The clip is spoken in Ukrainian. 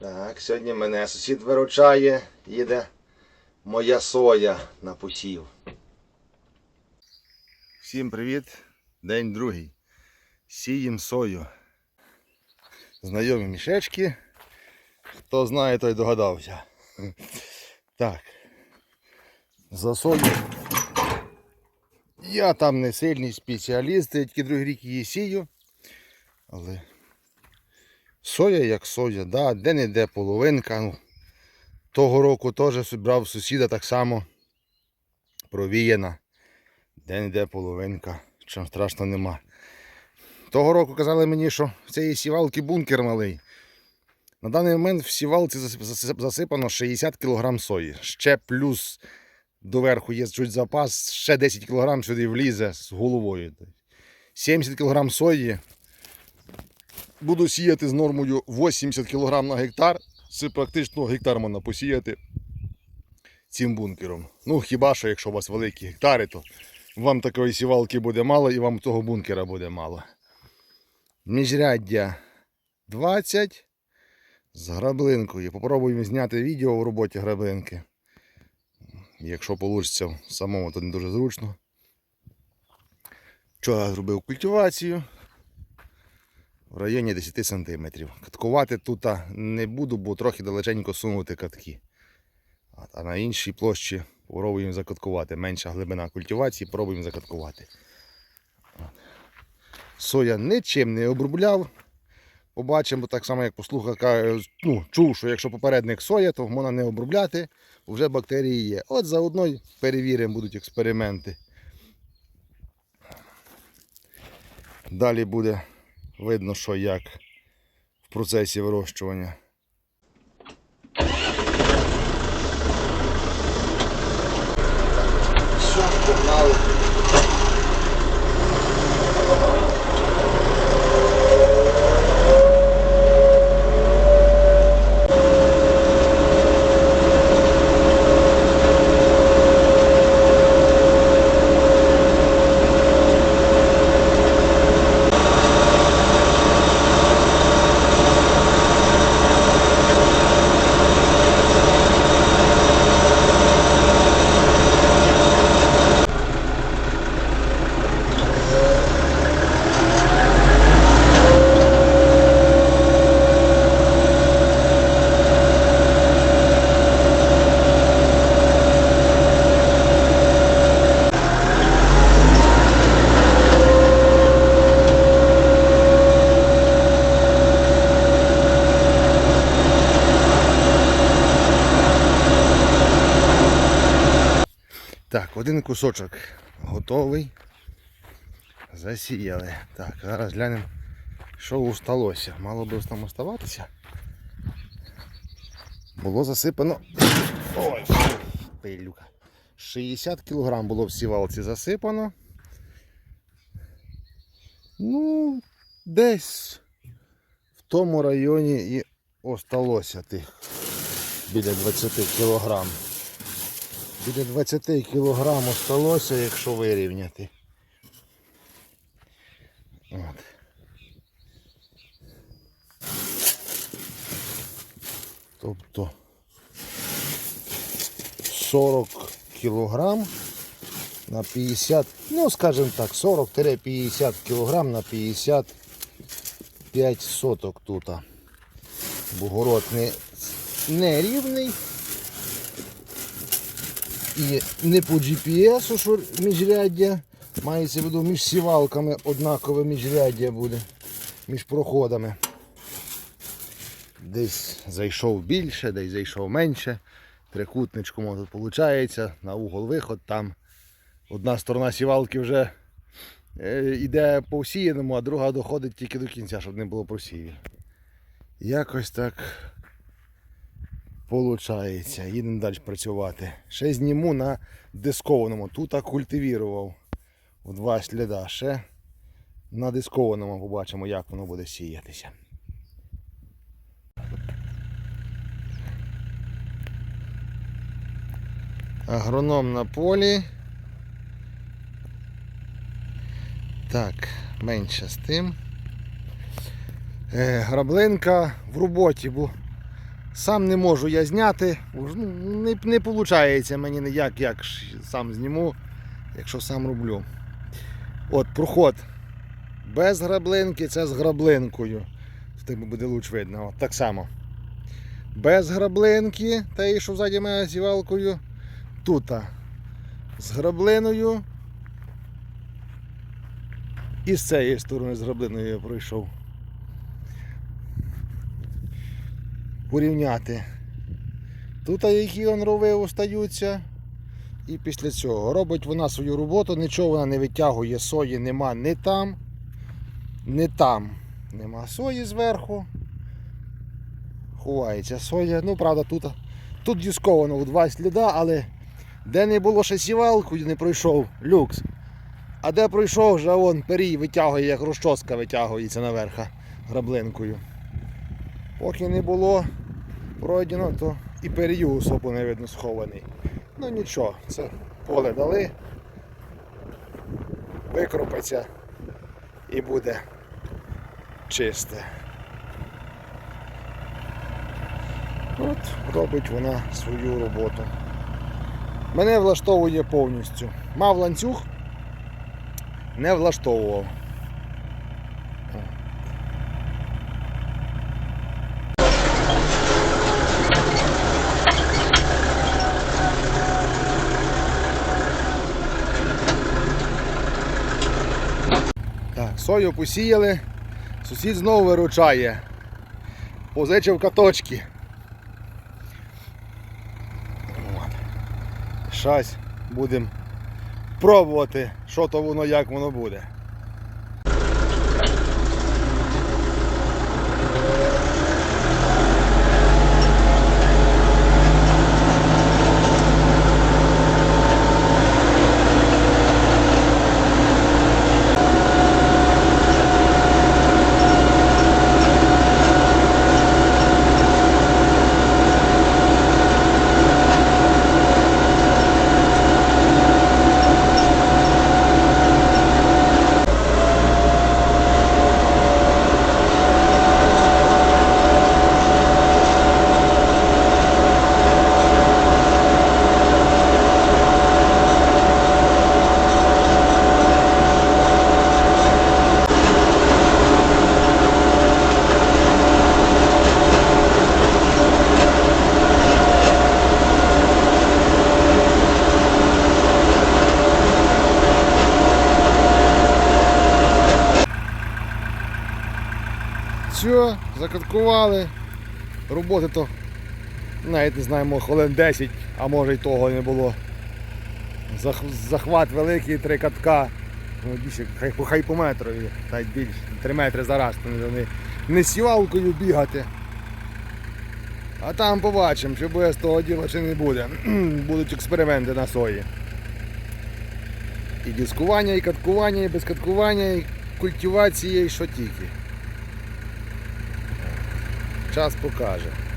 Так, сьогодні мене сусід виручає, їде моя соя на посів. Всім привіт! День другий. Сієм сою. Знайомі мішечки. Хто знає, той догадався. Так. За сою. Я там не сильний спеціаліст, я тільки другий рік її сію. Але соя як соя, да, де-не-де половинка. Ну, того року теж брав сусіда так само провіяна. Де-не-де половинка, чого страшно нема. Того року казали мені, що в цієї сівалки бункер малий. На даний момент в сівалці засип- засип- засипано 60 кг сої. Ще плюс доверху є чуть запас, ще 10 кг сюди влізе з головою. 70 кг сої. Буду сіяти з нормою 80 кг на гектар. Це практично гектар можна посіяти цим бункером. Ну, хіба що, якщо у вас великі гектари, то вам такої сівалки буде мало і вам того бункера буде мало. Міжряддя 20 з граблинкою. Попробуємо зняти відео в роботі граблинки. Якщо вийде самому, то не дуже зручно. Вчора зробив культивацію в районі 10 см. Каткувати тут не буду, бо трохи далеченько сунути катки. А на іншій площі пробуємо закаткувати. Менша глибина культивації, пробуємо закаткувати. Соя нічим не обробляв. Побачимо так само, як послухав, ну, чув, що якщо попередник соя, то можна не обробляти, бо вже бактерії є. От заодно перевіримо, будуть експерименти. Далі буде видно, що як в процесі вирощування. Все, погнали. Так, один кусочок готовий. Засіяли. Так, зараз глянемо, що усталося. Мало би там оставатися. Було засипано. Ой, пилюка. 60 кг було в сівалці засипано. Ну, десь в тому районі і осталося тих біля 20 кілограм. Біля 20 кг осталося, якщо вирівняти. От. Тобто 40 кг на 50, ну скажімо так, 40-50 кг на 55 соток тут. Бугород не, не рівний. І не по GPS, що міжряддя. Мається в виду між сівалками однакове міжряддя буде. Між проходами. Десь зайшов більше, десь зайшов менше. Трикутничком тут виходить, на угол виход там. Одна сторона сівалки вже е, йде по всіяному, а друга доходить тільки до кінця, щоб не було просівів. Якось так Получається, їдемо далі працювати. Ще зніму на дискованому. Тут культивірував в два сліда. Ще на дискованому побачимо, як воно буде сіятися. Агроном на полі. Так, менше з тим. Е, граблинка в роботі, бо Сам не можу я зняти. Ну, не, не виходить мені ніяк, як сам зніму, якщо сам роблю. От проход. Без граблинки це з граблинкою. Тебе буде луч видно. От так само. Без граблинки, і що ззаді мене сівалкою. Тут з граблиною. І з цієї сторони з граблиною я пройшов. Порівняти. Тут які он рови остаються. І після цього робить вона свою роботу, нічого вона не витягує, сої нема ні там, ні там. Нема сої зверху. Ховається соя. Ну, правда, тут, тут дісковано у два сліда, але де не було ще сівалку, не пройшов люкс. А де пройшов, вже вон перій витягує, як розчоска витягується наверх граблинкою. Поки не було пройдено, то і перію особо не видно схований. Ну нічого, це поле дали, викропиться і буде чисте. От робить вона свою роботу. Мене влаштовує повністю. Мав ланцюг, не влаштовував. Так, сою посіяли, сусід знову виручає. Позичив каточки. Щас будемо пробувати, що то воно, як воно буде. Все, закаткували. Роботи то навіть не знаємо, хвилин 10, а може й того не було. Захват великий, три катка. Ну, більше, хай, хай по метрові, навіть більше, 3 метри за раз, то не, не сівалкою бігати. А там побачимо, чи буде з того діла, чи не буде. Будуть експерименти на сої. І дискування, і каткування, і безкаткування, і культивація, і що тільки. Час покаже.